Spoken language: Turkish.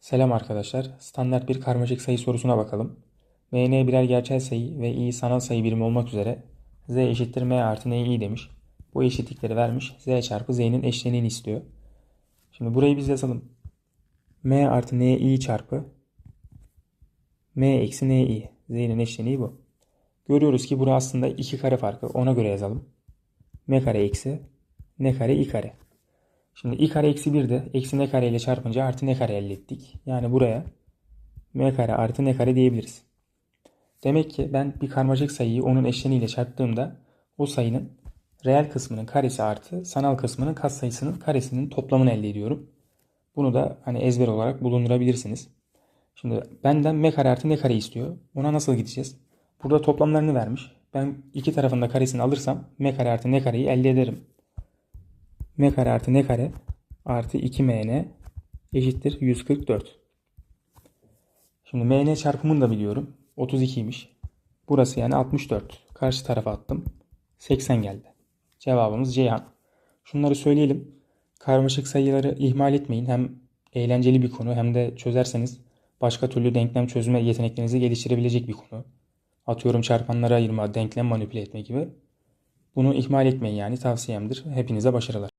Selam arkadaşlar. Standart bir karmaşık sayı sorusuna bakalım. MN birer gerçel sayı ve i sanal sayı birimi olmak üzere z eşittir m artı ni demiş. Bu eşitlikleri vermiş. z çarpı z'nin eşleniğini istiyor. Şimdi burayı biz yazalım. m artı ni çarpı m eksi ni. z'nin eşleniği bu. Görüyoruz ki bura aslında iki kare farkı. Ona göre yazalım. m kare eksi n kare i kare. Şimdi i kare eksi 1 de eksi n kare ile çarpınca artı n kare elde ettik. Yani buraya m kare artı n kare diyebiliriz. Demek ki ben bir karmaşık sayıyı onun eşleniğiyle çarptığımda o sayının reel kısmının karesi artı sanal kısmının katsayısının karesinin toplamını elde ediyorum. Bunu da hani ezber olarak bulundurabilirsiniz. Şimdi benden m kare artı n kare istiyor. Ona nasıl gideceğiz? Burada toplamlarını vermiş. Ben iki tarafında karesini alırsam m kare artı n kareyi elde ederim m kare artı n kare artı 2mn eşittir 144. Şimdi mn çarpımını da biliyorum. 32'ymiş. Burası yani 64. Karşı tarafa attım. 80 geldi. Cevabımız Ceyhan. Şunları söyleyelim. Karmaşık sayıları ihmal etmeyin. Hem eğlenceli bir konu hem de çözerseniz başka türlü denklem çözme yeteneklerinizi geliştirebilecek bir konu. Atıyorum çarpanlara ayırma, denklem manipüle etme gibi. Bunu ihmal etmeyin yani tavsiyemdir. Hepinize başarılar.